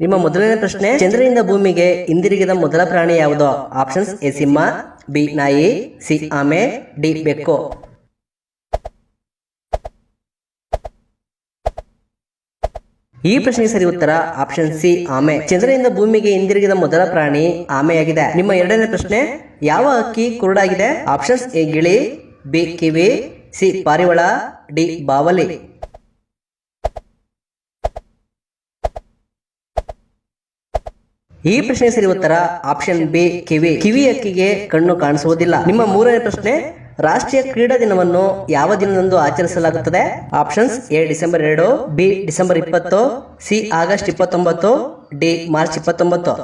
ನಿಮ್ಮ ಮೊದಲನೇ ಪ್ರಶ್ನೆ, ಚಂದ್ರನಿಂದ ಭೂಮಿಗೆ ಹಿಂದಿರುಗಿದ ಮೊದಲ ಪ್ರಾಣಿ ಯಾವುದು? ಆಪ್ಷನ್ಸ್, ಎ ಸಿಂಹ, ಬಿ ನಾಯಿ, ಸಿ ಆಮೆ, ಡಿ ಬೆಕ್ಕು. ಈ ಪ್ರಶ್ನೆಗೆ ಸರಿ ಉತ್ತರ, ಆಪ್ಷನ್ ಸಿ, ಆಮೆ. ಚಂದ್ರನಿಂದ ಭೂಮಿಗೆ ಹಿಂದಿರುಗಿದ ಮೊದಲ ಪ್ರಾಣಿ ಆಮೆಯಾಗಿದೆ. ನಿಮ್ಮ ಎರಡನೇ ಪ್ರಶ್ನೆ, ಯಾವ ಅಕ್ಕಿ ಕುರುಡಾಗಿದೆ? ಆಪ್ಷನ್ಸ್, ಎ ಗಿಳಿ, ಬಿ ಕಿವಿ, ಸಿ ಪಾರಿವಾಳ, ಡಿ ಬಾವಲಿ. ಈ ಪ್ರಶ್ನೆ ಸರಿ ಉತ್ತರ ಆಪ್ಷನ್ ಬಿ, ಕಿವಿ. ಕಿವಿ ಅಕ್ಕಿಗೆ ಕಣ್ಣು ಕಾಣಿಸುವುದಿಲ್ಲ. ನಿಮ್ಮ ಮೂರನೇ ಪ್ರಶ್ನೆ, ರಾಷ್ಟ್ರೀಯ ಕ್ರೀಡಾ ದಿನವನ್ನು ಯಾವ ದಿನದಂದು ಆಚರಿಸಲಾಗುತ್ತದೆ? ಆಪ್ಷನ್ಸ್, ಎ, ಡಿಸೆಂಬರ್ ಎರಡು, ಬಿ, ಡಿಸೆಂಬರ್ ಇಪ್ಪತ್ತು, ಸಿ, ಆಗಸ್ಟ್ ಇಪ್ಪತ್ತೊಂಬತ್ತು, ಡಿ, ಮಾರ್ಚ್ ಇಪ್ಪತ್ತೊಂಬತ್ತು.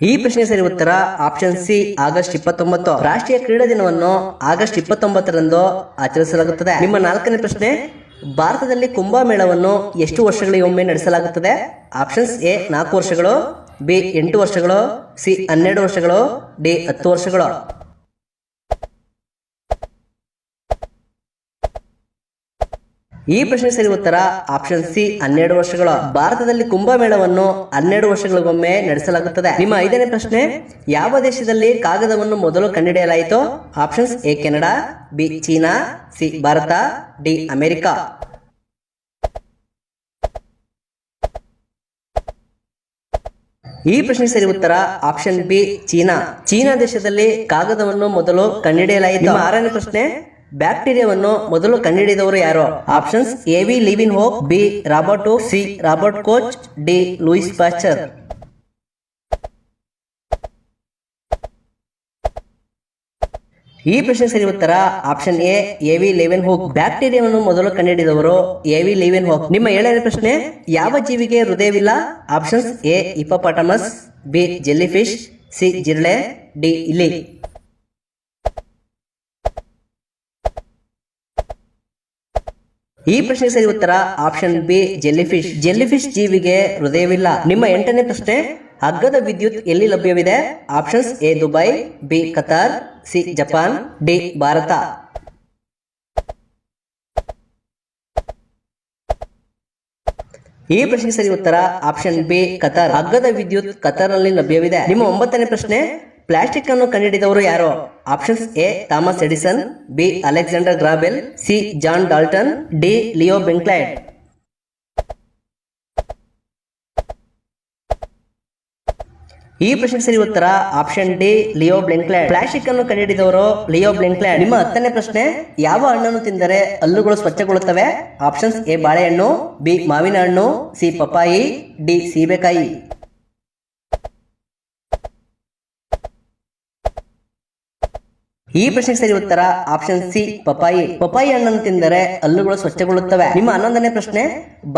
ಈ ಪ್ರಶ್ನೆ ಸರಿ ಉತ್ತರ ಆಪ್ಷನ್ ಸಿ, ಆಗಸ್ಟ್ ಇಪ್ಪತ್ತೊಂಬತ್ತು. ರಾಷ್ಟ್ರೀಯ ಕ್ರೀಡಾ ದಿನವನ್ನು ಆಗಸ್ಟ್ ಇಪ್ಪತ್ತೊಂಬತ್ತರಂದು ಆಚರಿಸಲಾಗುತ್ತದೆ. ನಿಮ್ಮ ನಾಲ್ಕನೇ ಪ್ರಶ್ನೆ ಭಾರತದಲ್ಲಿ ಕುಂಭಮೇಳವನ್ನು ಎಷ್ಟು ವರ್ಷಗಳಿಗೊಮ್ಮೆ ನಡೆಸಲಾಗುತ್ತದೆ? ಆಪ್ಷನ್ಸ್ ಎ, ನಾಲ್ಕು ವರ್ಷಗಳು, ಬಿ, ಎಂಟು ವರ್ಷಗಳು, ಸಿ, ಹನ್ನೆರಡು ವರ್ಷಗಳು, ಡಿ, ಹತ್ತು ವರ್ಷಗಳು. ಈ ಪ್ರಶ್ನೆ ಸರಿ ಉತ್ತರ ಆಪ್ಷನ್ ಸಿ ಹನ್ನೆರಡು ವರ್ಷಗಳು ಭಾರತದಲ್ಲಿ ಕುಂಭಮೇಳವನ್ನು ಹನ್ನೆರಡು ವರ್ಷಗಳಿಗೊಮ್ಮೆ ನಡೆಸಲಾಗುತ್ತದೆ. ನಿಮ್ಮ ಐದನೇ ಪ್ರಶ್ನೆ, ಯಾವ ದೇಶದಲ್ಲಿ ಕಾಗದವನ್ನು ಮೊದಲು ಕಂಡುಹಿಡಿಯಲಾಯಿತು? Options A Canada B China C Bharat D America. ಈ ಪ್ರಶ್ನೆ ಸರಿ ಉತ್ತರ ಆಪ್ಷನ್ ಬಿ ಚೀನಾ. ಚೀನಾ ದೇಶದಲ್ಲಿ ಕಾಗದವನ್ನು ಮೊದಲು ಕಂಡುಹಿಡಿಯಲಾಯಿತು. ಆರನೇ ಪ್ರಶ್ನೆ ಬ್ಯಾಕ್ಟೀರಿಯಾವನ್ನು ಮೊದಲು ಕಂಡುಹಿಡಿದವರು ಯಾರು? Options A V Leeuwenhoek B Roberto, C Robert Koch, D Louis Pasteur ಈ ಪ್ರಶ್ನೆ ಸರಿ ಉತ್ತರ option A A V Leeuwenhoek ಬ್ಯಾಕ್ಟೀರಿಯಾವನ್ನು ಮೊದಲು ಕಂಡುಹಿಡಿದವರು ಎ ವಿ ಲೆವೆನ್ ಹೋಕ್ ನಿಮ್ಮ ಏಳನೇ ಪ್ರಶ್ನೆ, ಯಾವ ಜೀವಿಗೆ ಹೃದಯವಿಲ್ಲ? Options A hippopotamus B jellyfish, C ಜಿರಳೆ, ಡಿ ಇಲಿ. ಈ ಪ್ರಶ್ನೆ ಸರಿ ಉತ್ತರ ಆಪ್ಷನ್ ಬಿ, ಜೆಲ್ಲಿಫಿಶ್. ಜೆಲ್ಲಿಫಿಶ್ ಜೀವಿಗೆ ಹೃದಯವಿಲ್ಲ. ನಿಮ್ಮ ಎಂಟನೇ ಪ್ರಶ್ನೆ, ಹಗ್ಗದ ವಿದ್ಯುತ್ ಎಲ್ಲಿ ಲಭ್ಯವಿದೆ? Options A, Dubai, B, Qatar, C, Japan, D, Bharat. ಈ ಪ್ರಶ್ನೆ ಸರಿ ಉತ್ತರ ಆಪ್ಷನ್ ಬಿ, ಕತಾರ್. ಹಗ್ಗದ ವಿದ್ಯುತ್ ಕತಾರ್ನಲ್ಲಿ ಲಭ್ಯವಿದೆ. ನಿಮ್ಮ ಒಂಬತ್ತನೇ ಪ್ರಶ್ನೆ, ಪ್ಲಾಸ್ಟಿಕ್ ಅನ್ನು ಕಂಡುಹಿಡಿದವರು ಯಾರು? Options A, Thomas Edison, B, Alexander Graham Bell, C, John Dalton, D, Leo Baekeland ಈ ಪ್ರಶ್ನೆ ಸರಿ ಉತ್ತರ option D, Leo Baekeland plastic ಅನ್ನು ಕಂಡುಹಿಡಿದವರು ಲಿಯೋ ಬ್ಲೆಂಕ್ಲ್ಯಾಡ್ ನಿಮ್ಮ ಹತ್ತನೇ ಪ್ರಶ್ನೆ, ಯಾವ ಹಣ್ಣನ್ನು ತಿಂದರೆ ಹಲ್ಲುಗಳು ಸ್ವಚ್ಛಗೊಳ್ಳುತ್ತವೆ? ಆಪ್ಷನ್ಸ್ ಎ, ಬಾಳೆಹಣ್ಣು, ಬಿ, ಮಾವಿನ ಹಣ್ಣು, ಸಿ, ಪಪ್ಪಾಯಿ, ಡಿ, ಸೀಬೆಕಾಯಿ. ಈ ಪ್ರಶ್ನೆ ಸರಿ ಉತ್ತರ ಆಪ್ಷನ್ ಸಿ ಪಪಾಯಿ ಪಪಾಯಿ ಹಣ್ಣನ್ನು ತಿಂದರೆ ಹಲ್ಲುಗಳು ಸ್ವಚ್ಛಗೊಳ್ಳುತ್ತವೆ. ನಿಮ್ಮ ಹನ್ನೊಂದನೇ ಪ್ರಶ್ನೆ,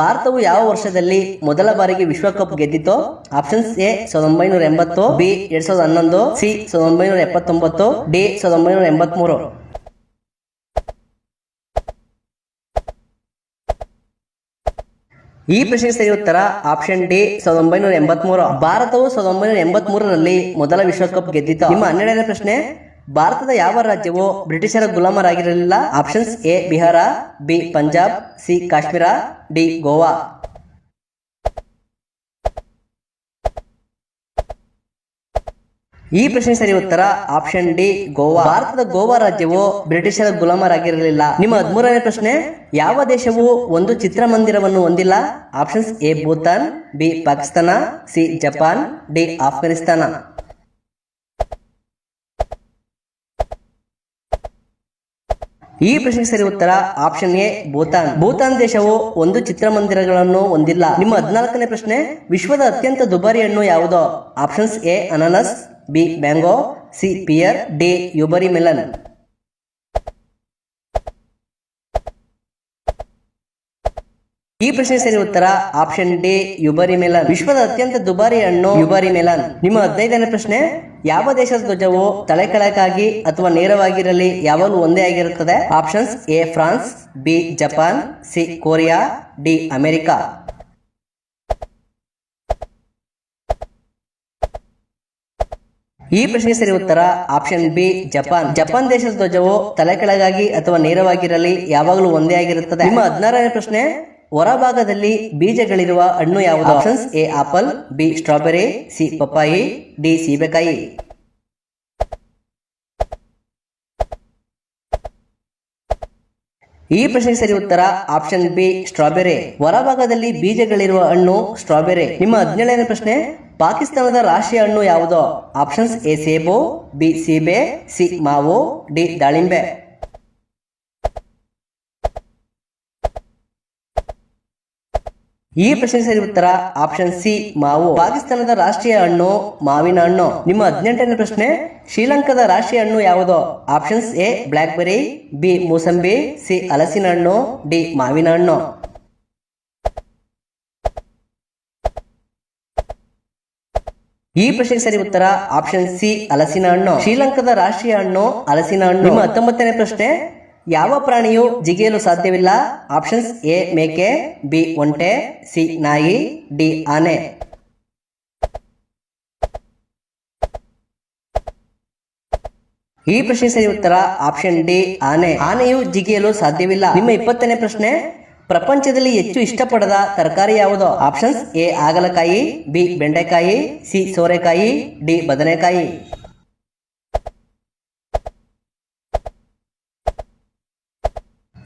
ಭಾರತವು ಯಾವ ವರ್ಷದಲ್ಲಿ ಮೊದಲ ಬಾರಿಗೆ ವಿಶ್ವಕಪ್ ಗೆದ್ದಿತು ಆಪ್ಷನ್ಸ್ ಎ ಸಾವಿರದ ಒಂಬೈನೂರ ಎಂಬತ್ತು ಬಿ ಎರಡ್ ಸಾವಿರದ ಹನ್ನೊಂದು ಸಿ ಸಾವಿರದ ಒಂಬೈನೂರ ಎಪ್ಪತ್ತೊಂಬತ್ತು ಡಿ ಸಾವಿರದ ಒಂಬೈನೂರ ಎಂಬತ್ಮೂರು. ಈ ಪ್ರಶ್ನೆಗೆ ಸರಿ ಉತ್ತರ ಆಪ್ಷನ್ ಡಿ ಸಾವಿರದ ಒಂಬೈನೂರ ಎಂಬತ್ಮೂರು. ಭಾರತವು ಸಾವಿರದ ಒಂಬೈನೂರ ಎಂಬತ್ಮೂರರಲ್ಲಿ ಮೊದಲ ವಿಶ್ವಕಪ್ ಗೆದ್ದಿತು ನಿಮ್ಮ ಹನ್ನೆರಡನೇ ಪ್ರಶ್ನೆ ಭಾರತದ ಯಾವ ರಾಜ್ಯವು ಬ್ರಿಟಿಷರ ಗುಲಾಮರಾಗಿರಲಿಲ್ಲ? Options A Bihar B Punjab C Kashmir D Goa. ಈ ಪ್ರಶ್ನೆ ಸರಿ ಉತ್ತರ ಆಪ್ಷನ್ ಡಿ ಗೋವಾ. ಭಾರತದ ಗೋವಾ ರಾಜ್ಯವು ಬ್ರಿಟಿಷರ ಗುಲಾಮರಾಗಿರಲಿಲ್ಲ. ನಿಮ್ಮ ಹದಿಮೂರನೇ ಪ್ರಶ್ನೆ, ಯಾವ ದೇಶವು ಒಂದು ಚಿತ್ರಮಂದಿರವನ್ನು ಹೊಂದಿಲ್ಲ? Options A Bhutan B Pakistan C Japan D Afghanistan. ಈ ಪ್ರಶ್ನೆಗೆ ಸರಿ ಉತ್ತರ ಆಪ್ಷನ್ ಎ ಭೂತಾನ್. ಭೂತಾನ್ ದೇಶವು ಒಂದು ಚಿತ್ರಮಂದಿರಗಳನ್ನು ಹೊಂದಿಲ್ಲ. ನಿಮ್ಮ ಹದಿನಾಲ್ಕನೇ ಪ್ರಶ್ನೆ, ವಿಶ್ವದ ಅತ್ಯಂತ ದುಬಾರಿ ಹಣ್ಣು ಯಾವುದು? ಆಪ್ಷನ್ಸ್ ಎ ಅನಾನಸ್, B mango C pear, D Yubari melon ಈ ಪ್ರಶ್ನೆ ಸರಿ ಉತ್ತರ ಆಪ್ಷನ್ ಡಿ ಯುಬರಿ ಮೆಲನ್ ವಿಶ್ವದ ಅತ್ಯಂತ ದುಬಾರಿ ಹಣ್ಣು ಯುಬರಿ ಮೆಲನ್ ನಿಮ್ಮ ಹದಿನೈದನೇ ಪ್ರಶ್ನೆ, ಯಾವ ದೇಶದ ಧ್ವಜವು ತಲೆಕೆಳಕಾಗಿ ಅಥವಾ ನೇರವಾಗಿರಲಿ ಯಾವಾಗಲೂ ಒಂದೇ ಆಗಿರುತ್ತದೆ? Options A France B Japan C Korea D America ಈ ಪ್ರಶ್ನೆ ಸರಿ ಉತ್ತರ ಆಪ್ಷನ್ ಬಿ ಜಪಾನ್ ಜಪಾನ್ ದೇಶದ ಧ್ವಜವು ತಲೆ ಕೆಳಗಾಗಿ ಅಥವಾ ನೇರವಾಗಿರಲಿ ಯಾವಾಗಲೂ ಒಂದೇ ಆಗಿರುತ್ತದೆ. ನಿಮ್ಮ ಹದಿನಾರನೇ ಪ್ರಶ್ನೆ ಹೊರಭಾಗದಲ್ಲಿ ಬೀಜಗಳಿರುವ ಹಣ್ಣು ಯಾವುದು? Options A apple B strawberry C ಪಪ್ಪಾಯಿ ಡಿ ಸೀಬೆಕಾಯಿ. ಈ ಪ್ರಶ್ನೆಗೆ ಸರಿ ಉತ್ತರ ಆಪ್ಷನ್ ಬಿ ಸ್ಟ್ರಾಬೆರಿ ಹೊರಭಾಗದಲ್ಲಿ ಬೀಜಗಳಿರುವ ಹಣ್ಣು ಸ್ಟ್ರಾಬೆರಿ ನಿಮ್ಮ ಹದಿನೇಳನೇ ಪ್ರಶ್ನೆ, ಪಾಕಿಸ್ತಾನದ ರಾಷ್ಟ್ರೀಯ ಹಣ್ಣು ಯಾವುದು? ಆಪ್ಷನ್ಸ್ ಎ ಸೇಬು ಬಿ ಸೀಬೆ ಸಿ ಮಾವು ಡಿ ದಾಳಿಂಬೆ. ಈ ಪ್ರಶ್ನೆ ಸರಿ ಉತ್ತರ ಆಪ್ಷನ್ ಸಿ, ಮಾವು. ಪಾಕಿಸ್ತಾನದ ರಾಷ್ಟ್ರೀಯ ಹಣ್ಣು, ಮಾವಿನ ಹಣ್ಣು. ನಿಮ್ಮ ಹದಿನೆಂಟನೇ ಪ್ರಶ್ನೆ, ಶ್ರೀಲಂಕಾದ ರಾಷ್ಟ್ರೀಯ ಹಣ್ಣು ಯಾವುದು? Options A blackberry B, ಮೂಸಂಬಿ, ಸಿ, ಹಲಸಿನ ಹಣ್ಣು, ಡಿ, ಮಾವಿನ ಹಣ್ಣು. ಈ ಪ್ರಶ್ನೆಗೆ ಸರಿ ಉತ್ತರ ಆಪ್ಷನ್ ಸಿ, ಹಲಸಿನ ಹಣ್ಣು. ಶ್ರೀಲಂಕಾದ ರಾಷ್ಟ್ರೀಯ ಹಣ್ಣು, ಹಲಸಿನ ಹಣ್ಣು. ನಿಮ್ಮ ಹತ್ತೊಂಬತ್ತನೇ ಪ್ರಶ್ನೆ ಯಾವ ಪ್ರಾಣಿಯು ಜಿಗಿಯಲು ಸಾಧ್ಯವಿಲ್ಲ. ಆಪ್ಷನ್ಸ್ ಎ, ಮೇಕೆ, ಬಿ, ಒಂಟೆ, ಸಿ, ನಾಯಿ, ಡಿ, ಆನೆ. ಈ ಪ್ರಶ್ನೆ ಸರಿ ಉತ್ತರ ಆಪ್ಷನ್ ಡಿ, ಆನೆ. ಆನೆಯು ಜಿಗಿಯಲು ಸಾಧ್ಯವಿಲ್ಲ. ನಿಮ್ಮ ಇಪ್ಪತ್ತನೇ ಪ್ರಶ್ನೆ, ಪ್ರಪಂಚದಲ್ಲಿ ಹೆಚ್ಚು ಇಷ್ಟಪಡದ ತರಕಾರಿ ಯಾವುದು? ಆಪ್ಷನ್ಸ್ ಎ ಆಗಲಕಾಯಿ ಬಿ, ಬೆಂಡೆಕಾಯಿ, ಸಿ, ಸೋರೆಕಾಯಿ, ಡಿ, ಬದನೆಕಾಯಿ.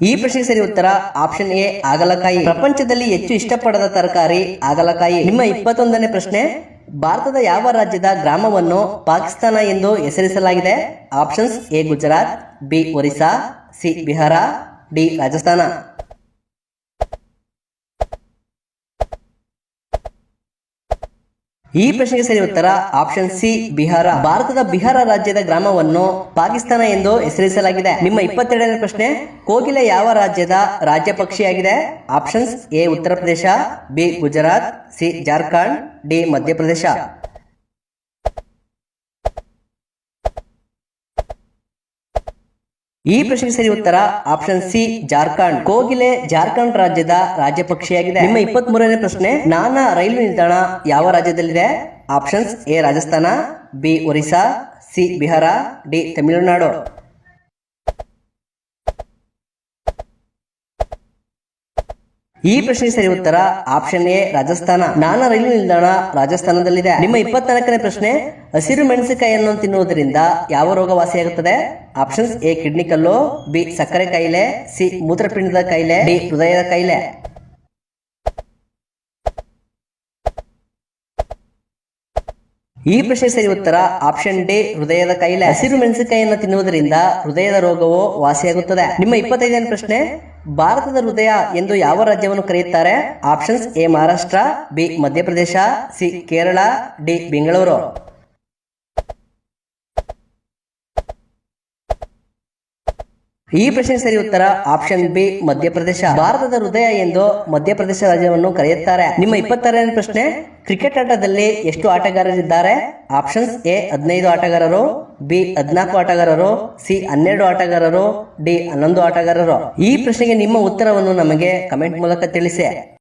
ಈ ಪ್ರಶ್ನೆಗೆ ಸರಿ ಉತ್ತರ ಆಪ್ಷನ್ ಎ, ಆಗಲಕಾಯಿ. ಪ್ರಪಂಚದಲ್ಲಿ ಹೆಚ್ಚು ಇಷ್ಟಪಡದ ತರಕಾರಿ, ಆಗಲಕಾಯಿ. ನಿಮ್ಮ ಇಪ್ಪತ್ತೊಂದನೇ ಪ್ರಶ್ನೆ, ಭಾರತದ ಯಾವ ರಾಜ್ಯದ ಗ್ರಾಮವನ್ನು ಪಾಕಿಸ್ತಾನ ಎಂದು ಹೆಸರಿಸಲಾಗಿದೆ? Options A, Gujarat, B, Orissa, C, Bihar, D, Rajasthan. ಈ ಪ್ರಶ್ನೆಗೆ ಸರಿ ಉತ್ತರ ಆಪ್ಷನ್ ಸಿ, ಬಿಹಾರ. ಭಾರತದ ಬಿಹಾರ ರಾಜ್ಯದ ಗ್ರಾಮವನ್ನು ಪಾಕಿಸ್ತಾನ ಎಂದು ಹೆಸರಿಸಲಾಗಿದೆ. ನಿಮ್ಮ ಇಪ್ಪತ್ತೆರಡನೇ ಪ್ರಶ್ನೆ, ಕೋಗಿಲೆ ಯಾವ ರಾಜ್ಯದ ರಾಜ್ಯ ಪಕ್ಷಿಯಾಗಿದೆ? Options A, Uttar Pradesh, B, Gujarat, C, Jharkhand, D Madhya Pradesh ಈ ಪ್ರಶ್ನೆಗೆ ಸರಿ ಉತ್ತರ ಆಪ್ಷನ್ ಸಿ, ಜಾರ್ಖಂಡ್. ಕೋಗಿಲೆ ಜಾರ್ಖಂಡ್ ರಾಜ್ಯದ ರಾಜ್ಯ ಪಕ್ಷಿಯಾಗಿದೆ ನಿಮ್ಮ ಇಪ್ಪತ್ತ್ ಮೂರನೇ ಪ್ರಶ್ನೆ, ನಾನಾ ರೈಲ್ವೆ ನಿಲ್ದಾಣ ಯಾವ ರಾಜ್ಯದಲ್ಲಿದೆ? Options A, Rajasthan, B, Orissa, C, Bihar, D, Tamil Nadu. ಈ ಪ್ರಶ್ನೆ ಸರಿ ಉತ್ತರ ಆಪ್ಷನ್ ಎ, ರಾಜಸ್ಥಾನ. ನಾನಾ ರೈಲು ನಿಲ್ದಾಣ ರಾಜಸ್ಥಾನದಲ್ಲಿದೆ. ನಿಮ್ಮ ಇಪ್ಪತ್ನಾಲ್ಕನೇ ಪ್ರಶ್ನೆ, ಹಸಿರು ಮೆಣಸಿನಕಾಯಿಯನ್ನು ತಿನ್ನುವುದರಿಂದ ಯಾವ ರೋಗ ವಾಸಿಯಾಗುತ್ತದೆ ಆಪ್ಷನ್ಸ್ ಎ, ಕಿಡ್ನಿ ಕಲ್ಲು, ಬಿ, ಸಕ್ಕರೆ ಕಾಯಿಲೆ, ಸಿ, ಮೂತ್ರಪಿಂಡದ ಕಾಯಿಲೆ, ಡಿ, ಹೃದಯದ ಕಾಯಿಲೆ. ಈ ಪ್ರಶ್ನೆ ಸರಿ ಉತ್ತರ ಆಪ್ಷನ್ ಡಿ, ಹೃದಯದ ಕಾಯಿಲೆ. ಹಸಿರು ಮೆಣಸಿನಕಾಯಿಯನ್ನು ತಿನ್ನುವುದರಿಂದ ಹೃದಯದ ರೋಗವು ವಾಸಿಯಾಗುತ್ತದೆ. ನಿಮ್ಮ ಇಪ್ಪತ್ತೈದನೇ ಪ್ರಶ್ನೆ ಭಾರತದ ಹೃದಯ ಎಂದು ಯಾವ ರಾಜ್ಯವನ್ನು ಕರೆಯುತ್ತಾರೆ? Options A Maharashtra B Madhya Pradesh C Kerala D Bengaluru ಈ ಪ್ರಶ್ನೆ ಸರಿ ಉತ್ತರ ಆಪ್ಷನ್ ಬಿ, ಮಧ್ಯಪ್ರದೇಶ. ಭಾರತದ ಹೃದಯ ಎಂದು ಮಧ್ಯಪ್ರದೇಶ ರಾಜ್ಯವನ್ನು ಕರೆಯುತ್ತಾರೆ. ನಿಮ್ಮ ಇಪ್ಪತ್ತಾರನೇ ಪ್ರಶ್ನೆ, ಕ್ರಿಕೆಟ್ ಆಟದಲ್ಲಿ ಎಷ್ಟು ಆಟಗಾರರಿದ್ದಾರೆ? ಆಪ್ಷನ್ಸ್ ಎ, ಹದಿನೈದು ಆಟಗಾರರು, ಬಿ, ಹದಿನಾಲ್ಕು ಆಟಗಾರರು, ಸಿ, ಹನ್ನೆರಡು ಆಟಗಾರರು, ಡಿ, ಹನ್ನೊಂದು ಆಟಗಾರರು. ಈ ಪ್ರಶ್ನೆಗೆ ನಿಮ್ಮ ಉತ್ತರವನ್ನು ನಮಗೆ ಕಮೆಂಟ್ ಮೂಲಕ ತಿಳಿಸಿ.